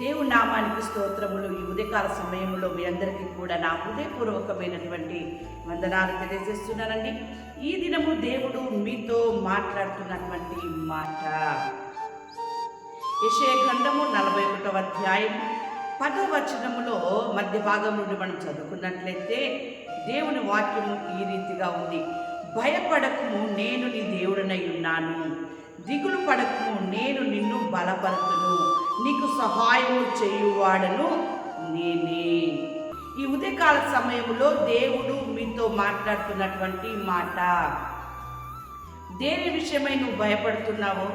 దేవుని నామానికి స్తోత్రములు. ఈ ఉదయకాల సమయంలో మీ అందరికీ కూడా నా హృదయపూర్వకమైనటువంటి వందనాలు తెలియజేస్తున్నానండి. ఈ దినము దేవుడు మీతో మాట్లాడుతున్నటువంటి మాట. యశయ గ్రంథము నలభై ఒకటవ అధ్యాయం పదవచనములో మధ్య భాగం నుండి మనం చదువుకున్నట్లయితే దేవుని వాక్యము ఈ రీతిగా ఉంది. భయపడకము నేను నీ దేవుడనై ఉన్నాను. దిగులు పడకము నేను నిన్ను బలపరతును నీకు సహాయము చేయువాడను నేనే. ఈ ఉదయకాల సమయంలో దేవుడు మీతో మాట్లాడుతున్నటువంటి మాట. దేని విషయమై నువ్వు భయపడుతున్నావో?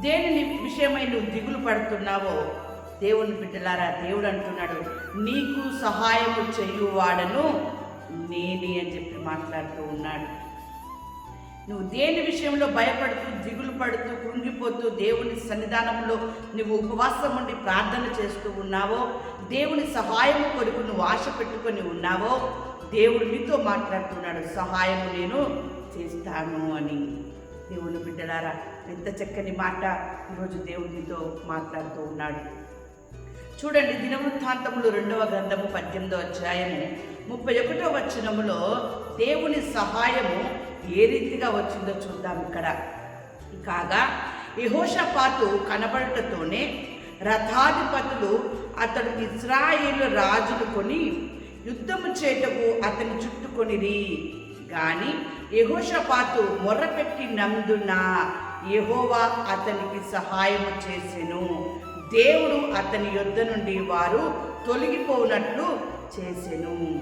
దేని విషయమై నువ్వు దిగులు పడుతున్నావో? దేవుని బిడ్డలారా దేవుడు అంటున్నాడు నీకు సహాయము చేయువాడను నేనే అని చెప్పి మాట్లాడుతూ ఉన్నాడు. నువ్వు దేని విషయంలో భయపడుతూ దిగులు పడుతూ కృంగిపోతూ దేవుని సన్నిధానంలో నువ్వు ఉపవాసం ఉండి ప్రార్థన చేస్తూ ఉన్నావో దేవుని సహాయం కొరకు నువ్వు ఆశ పెట్టుకొని ఉన్నావో దేవుడు నీతో మాట్లాడుతున్నాడు సహాయం నేను చేస్తాను అని. దేవుని బిడ్డలారా ఎంత చక్కని మాట ఈరోజు దేవుడితో మాట్లాడుతూ ఉన్నాడు. చూడండి దినవృత్తాంతములు రెండవ గ్రంథము పద్దెనిమిదో అధ్యాయము ముప్పై ఒకటో వచనములో దేవుని సహాయము ఏ రీతిగా వచ్చిందో చూద్దాం ఇక్కడ. కాగా యహోషపాతు కనబడటతోనే రథాధిపతులు అతడు ఇస్రాయేలు రాజును కొని యుద్ధము చేటకు అతని చుట్టుకొనిరి గాని యహోషపాతు మొర్రపెట్టి నందున యహోవా అతనికి సహాయము చేసెను. దేవుడు అతని యొద్ద నుండి వారు తొలగిపోనట్లు చేసెను.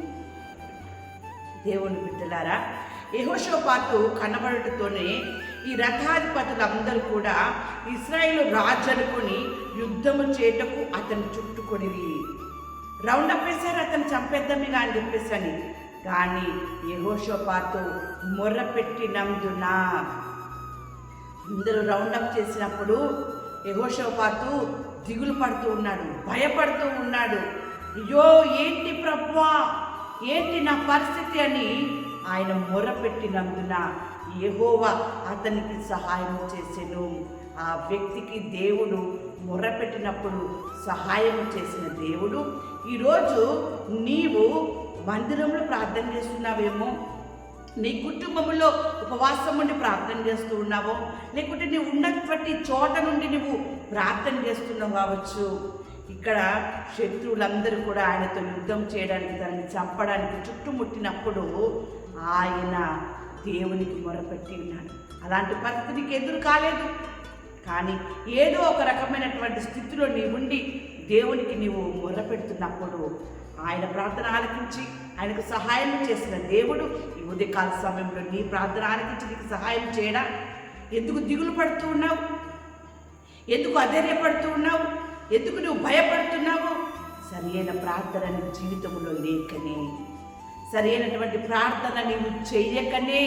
దేవుని బిడ్డలారా యహోషోపాతు కనబడటతోనే ఈ రథాధిపతులందరూ కూడా ఇస్రాయేల్ రాజు అనుకొని యుద్ధము చేయటకు అతను చుట్టుకొనివి రౌండ్ అప్ వేశారు అతను చంపేద్దామే కానీ చెప్పేసి అని కానీ యహోషోపాతు మొర్ర పెట్టినందున అందరూ రౌండ్ అప్ చేసినప్పుడు యహోషోపాతు దిగులు పడుతూ ఉన్నాడు భయపడుతూ ఉన్నాడు. అయ్యో ఏంటి ప్రభువా ఏంటి నా పరిస్థితి అని ఆయన మొరపెట్టినందున యెహోవా అతనికి సహాయం చేసెను. ఆ వ్యక్తికి దేవుడు మొరపెట్టినప్పుడు సహాయం చేసిన దేవుడు. ఈరోజు నీవు మందిరంలో ప్రార్థన చేస్తున్నావేమో? నీ కుటుంబంలో ఉపవాసం ఉండి ప్రార్థన చేస్తూ ఉన్నావో? లేకుంటే నీవు ఉన్నటువంటి చోట నుండి నువ్వు ప్రార్థన చేస్తున్నావు కావచ్చు? ఇక్కడ శత్రువులందరూ కూడా ఆయనతో యుద్ధం చేయడానికి దాన్ని చంపడానికి చుట్టుముట్టినప్పుడు ఆయన దేవునికి మొరపెట్టి ఉన్నాడు. అలాంటి పరిస్థితి నీకు ఎదురు కాలేదు. కానీ ఏదో ఒక రకమైనటువంటి స్థితిలో నీ ఉండి దేవునికి నీవు మొరపెడుతున్నప్పుడు ఆయన ప్రార్థన ఆలకించి ఆయనకు సహాయం చేసిన దేవుడు ఈ ఉదయకాల సమయంలో నీ ప్రార్థన ఆలకించి నీకు సహాయం చేయడా? ఎందుకు దిగులు పడుతూ ఉన్నావు? ఎందుకు అధైర్యపడుతూ ఉన్నావు? ఎందుకు నువ్వు భయపడుతున్నావు? సరైన ప్రార్థన నీ జీవితంలో లేకనే సరైనటువంటి ప్రార్థన నీవు చేయకనే.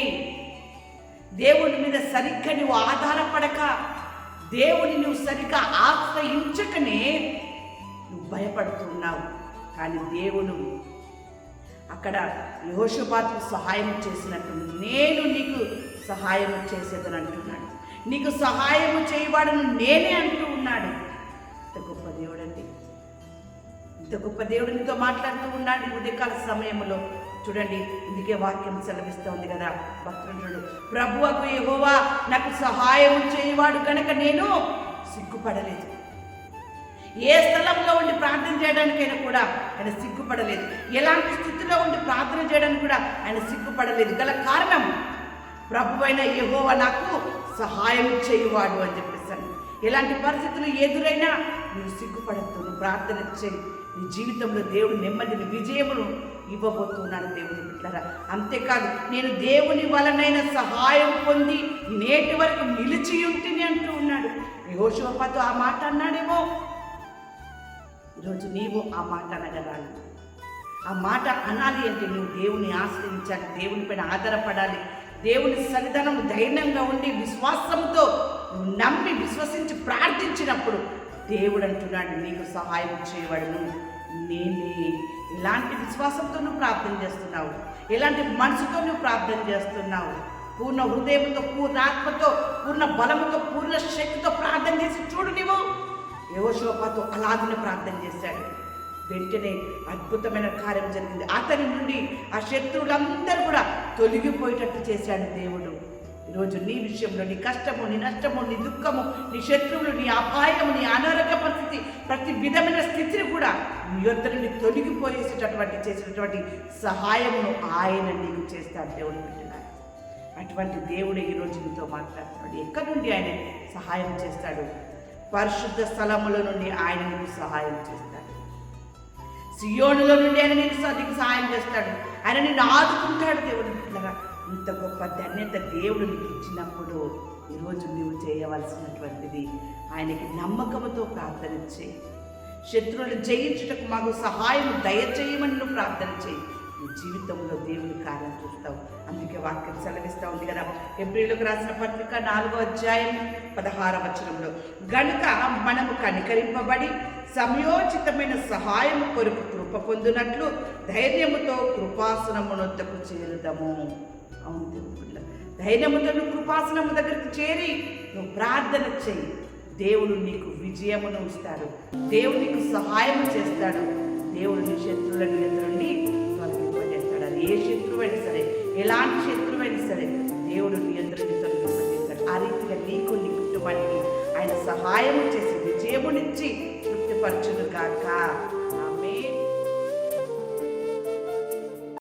దేవుని మీద సరిగ్గా నువ్వు ఆధారపడక దేవుని నువ్వు సరిగ్గా ఆశ్రయించకనే నువ్వు భయపడుతున్నావు. కానీ దేవుడు అక్కడ యోషపాతుకు సహాయం చేసినట్టు నేను నీకు సహాయం చేసేదని అంటున్నాడు. నీకు సహాయం చేయవాడను నేనే అంటూ ఉన్నాడు. ఇంత గొప్ప దేవుడండి. ఇంత గొప్ప దేవుడు నీతో మాట్లాడుతూ ఉన్నాడు. ఉదయకాల సమయంలో చూడండి ఇందుకే వాక్యం సెలవిస్తోంది కదా భక్తుడు ప్రభువకు యెహోవా నాకు సహాయం చేయవాడు కనుక నేను సిగ్గుపడలేదు. ఏ స్థలంలో ఉండి ప్రార్థన చేయడానికైనా కూడా ఆయన సిగ్గుపడలేదు. ఎలాంటి స్థితిలో ఉండి ప్రార్థన చేయడానికి కూడా ఆయన సిగ్గుపడలేదు. గల కారణం ప్రభువైన యెహోవా నాకు సహాయం చేయువాడు అని చెప్పేసాను ఎలాంటి పరిస్థితులు ఎదురైనా నువ్వు సిగ్గుపడద్దు నువ్వు ప్రార్థన చేయి. నీ జీవితంలో దేవుడు నెమ్మదిని విజయమును ఇవ్వబోతున్నాడు దేవుని బిడ్డరా అంతేకాదు నేను దేవుని వలనైన సహాయం పొంది నేటి వరకు నిలిచి ఉంటిని అంటూ ఉన్నాడు. యహోషోపాతో ఆ మాట అన్నాడేమో? ఈరోజు నీవు ఆ మాట అనగలాలి ఆ మాట అనాలి అంటే నువ్వు దేవుని ఆశ్రయించాలి దేవుని పైన ఆధారపడాలి. దేవుని సన్నిధానం ధైర్యంగా ఉండి విశ్వాసంతో నమ్మి విశ్వసించి ప్రార్థించినప్పుడు దేవుడు అంటున్నాడు నీకు సహాయం చేయబడను. నేనే ఎలాంటి విశ్వాసంతో నువ్వు ప్రార్థన చేస్తున్నావు. ఎలాంటి మనసుతో నువ్వు ప్రార్థన చేస్తున్నావు. పూర్ణ హృదయంతో పూర్ణ ఆత్మతో పూర్ణ బలముతో పూర్ణ శక్తితో ప్రార్థన చేసి చూడు నీవు. యహోషోపాతో అలాగనే ప్రార్థన చేశాడు. వెంటనే అద్భుతమైన కార్యం జరిగింది. అతని నుండి ఆ శత్రువులందరూ కూడా తొలగిపోయేటట్టు చేశాడు దేవుడు. ఈరోజు నీ విషయంలో నీ కష్టము నీ నష్టము నీ దుఃఖము నీ శత్రువులు నీ అపాయము నీ అనారోగ్య పరిస్థితి ప్రతి విధమైన స్థితిని కూడా నీ యొద్ద నుండి తొలగిపోయేసేటటువంటి చేసినటువంటి సహాయమును ఆయన నీకు చేస్తాడు దేవుడు బిడ్డలారా. అటువంటి దేవుడు ఈరోజు నీతో మాట్లాడుతున్నాడు. ఎక్కడి నుండి ఆయన సహాయం చేస్తాడు? పరిశుద్ధ స్థలముల నుండి ఆయన నీకు సహాయం చేస్తాడు. సియోనులో నుండి ఆయన నీకు నీకు సహాయం చేస్తాడు. ఆయన నిన్ను ఆదుకుంటాడు దేవుడు ఇంత గొప్ప ధన్యత దేవుడు నీకు ఇచ్చినప్పుడు ఈరోజు నువ్వు చేయవలసినటువంటిది ఆయనకి నమ్మకంతో ప్రార్థన చేయి. శత్రువులు జయించుటకు మాకు సహాయం దయచేయమని నువ్వు ప్రార్థన చేయి. నీ జీవితంలో దేవుని కార్యం చూస్తావు. అందుకే వాక్యం సెలవిస్తూ ఉంది కదా. ఏప్రిల్లోకి రాసిన పత్రిక నాలుగో అధ్యాయం పదహార వచనంలో గనుక మనము కనికరింపబడి సమయోచితమైన సహాయం కొరకు కృప పొందినట్లు ధైర్యముతో కృపాసనమునొద్దకు చేరుదము. అవును దేవుడు ధైర్యముతో నువ్వు కృపాసనము దగ్గరికి చేరి నువ్వు ప్రార్థన చేయి. దేవుడు నీకు విజయమును ఇస్తాడు. దేవుడు నీకు సహాయం చేస్తాడు. దేవుడు నీ శత్రువులను ఎదురుండి తొలగింపజేస్తాడు అది ఏ శత్రువైనా సరే ఎలాంటి శత్రువైనా సరే దేవుడు నీ ఎదురుని తొలగింపజేస్తాడు ఆ రీతిగా నీకు నీ కుటుంబానికి ఆయన సహాయం చేసి విజయమునిచ్చి తృప్తిపరచును కాక